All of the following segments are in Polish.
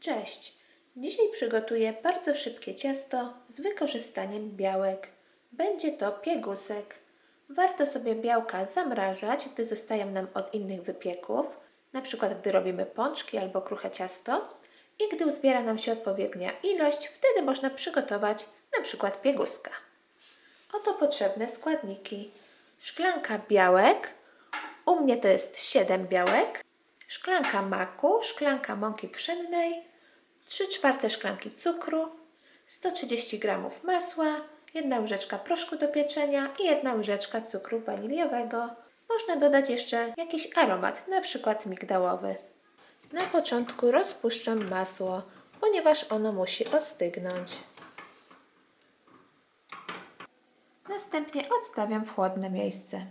Cześć! Dzisiaj przygotuję bardzo szybkie ciasto z wykorzystaniem białek. Będzie to piegusek. Warto sobie białka zamrażać, gdy zostają nam od innych wypieków, na przykład gdy robimy pączki albo kruche ciasto i gdy uzbiera nam się odpowiednia ilość, wtedy można przygotować na przykład pieguska. Oto potrzebne składniki. Szklanka białek, u mnie to jest 7 białek, szklanka maku, szklanka mąki pszennej, 3 czwarte szklanki cukru, 130 g masła, jedna łyżeczka proszku do pieczenia i jedna łyżeczka cukru waniliowego. Można dodać jeszcze jakiś aromat, na przykład migdałowy. Na początku rozpuszczam masło, ponieważ ono musi ostygnąć. Następnie odstawiam w chłodne miejsce.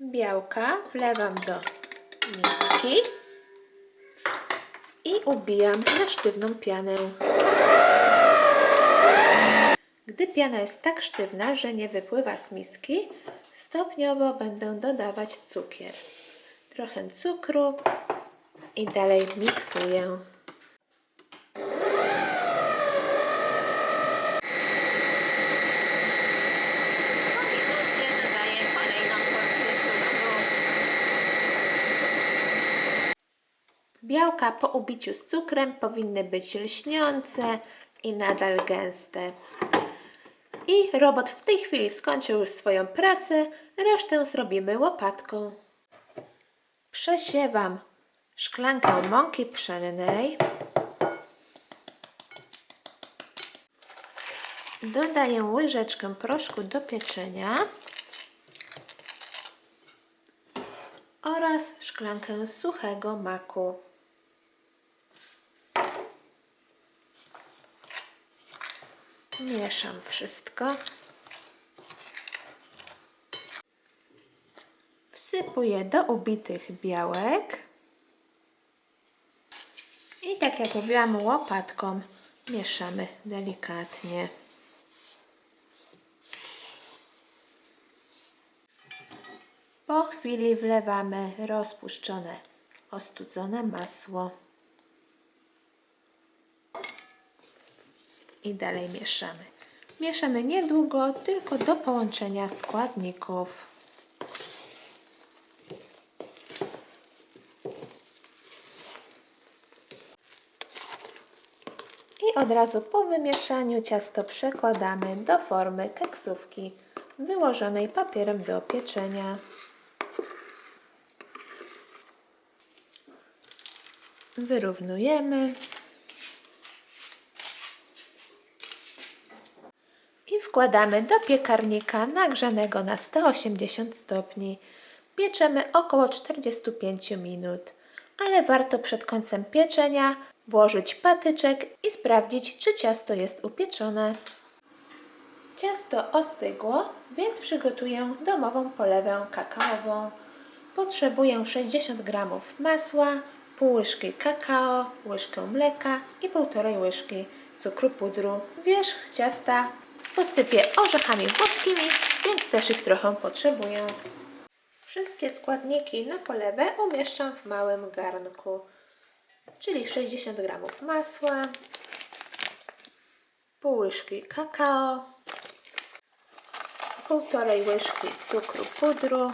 Białka wlewam do miski i ubijam na sztywną pianę. Gdy piana jest tak sztywna, że nie wypływa z miski, stopniowo będę dodawać cukier. Trochę cukru i dalej miksuję. Po minucie dodaję kolejną porcję cukru. Białka po ubiciu z cukrem powinny być lśniące i nadal gęste. I robot w tej chwili skończył już swoją pracę, resztę zrobimy łopatką. Przesiewam szklankę mąki pszennej. Dodaję łyżeczkę proszku do pieczenia oraz szklankę suchego maku. Mieszam wszystko. Wsypuję do ubitych białek. I tak jak mówiłam, łopatką mieszamy delikatnie. Po chwili wlewamy rozpuszczone, ostudzone masło. I dalej mieszamy. Mieszamy niedługo, tylko do połączenia składników. I od razu po wymieszaniu ciasto przekładamy do formy keksówki wyłożonej papierem do pieczenia. Wyrównujemy. Wkładamy do piekarnika nagrzanego na 180 stopni. Pieczemy około 45 minut, ale warto przed końcem pieczenia włożyć patyczek i sprawdzić, czy ciasto jest upieczone. Ciasto ostygło, więc przygotuję domową polewę kakaową. Potrzebuję 60 g masła, pół łyżki kakao, łyżkę mleka i półtorej łyżki cukru pudru. Wierzch ciasta posypię orzechami włoskimi, więc też ich trochę potrzebuję. Wszystkie składniki na polewę umieszczam w małym garnku, czyli 60 g masła, pół łyżki kakao, półtorej łyżki cukru pudru,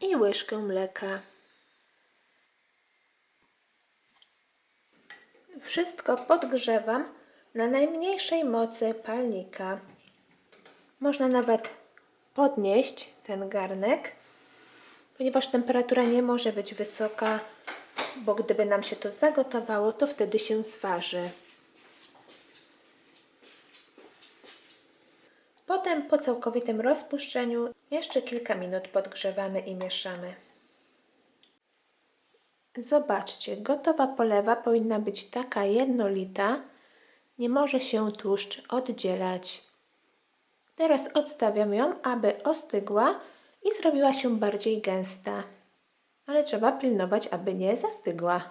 i łyżkę mleka. Wszystko podgrzewam na najmniejszej mocy palnika. Można nawet podnieść ten garnek, ponieważ temperatura nie może być wysoka, bo gdyby nam się to zagotowało, to wtedy się zważy. Potem po całkowitym rozpuszczeniu jeszcze kilka minut podgrzewamy i mieszamy. Zobaczcie, gotowa polewa powinna być taka jednolita, nie może się tłuszcz oddzielać. Teraz odstawiam ją, aby ostygła i zrobiła się bardziej gęsta. Ale trzeba pilnować, aby nie zastygła.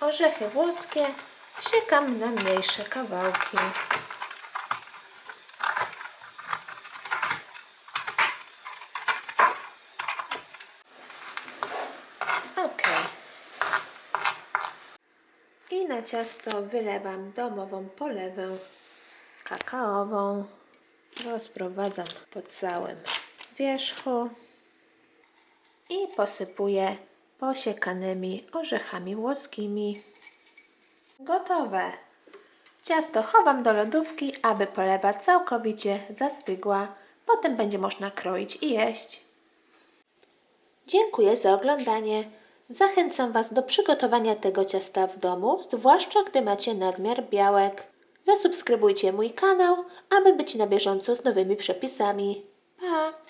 Orzechy włoskie siekam na mniejsze kawałki. I na ciasto wylewam domową polewę kakaową. Rozprowadzam po całym wierzchu i posypuję posiekanymi orzechami włoskimi. Gotowe. Ciasto chowam do lodówki, aby polewa całkowicie zastygła. Potem będzie można kroić i jeść. Dziękuję za oglądanie. Zachęcam Was do przygotowania tego ciasta w domu, zwłaszcza gdy macie nadmiar białek. Zasubskrybujcie mój kanał, aby być na bieżąco z nowymi przepisami. Pa!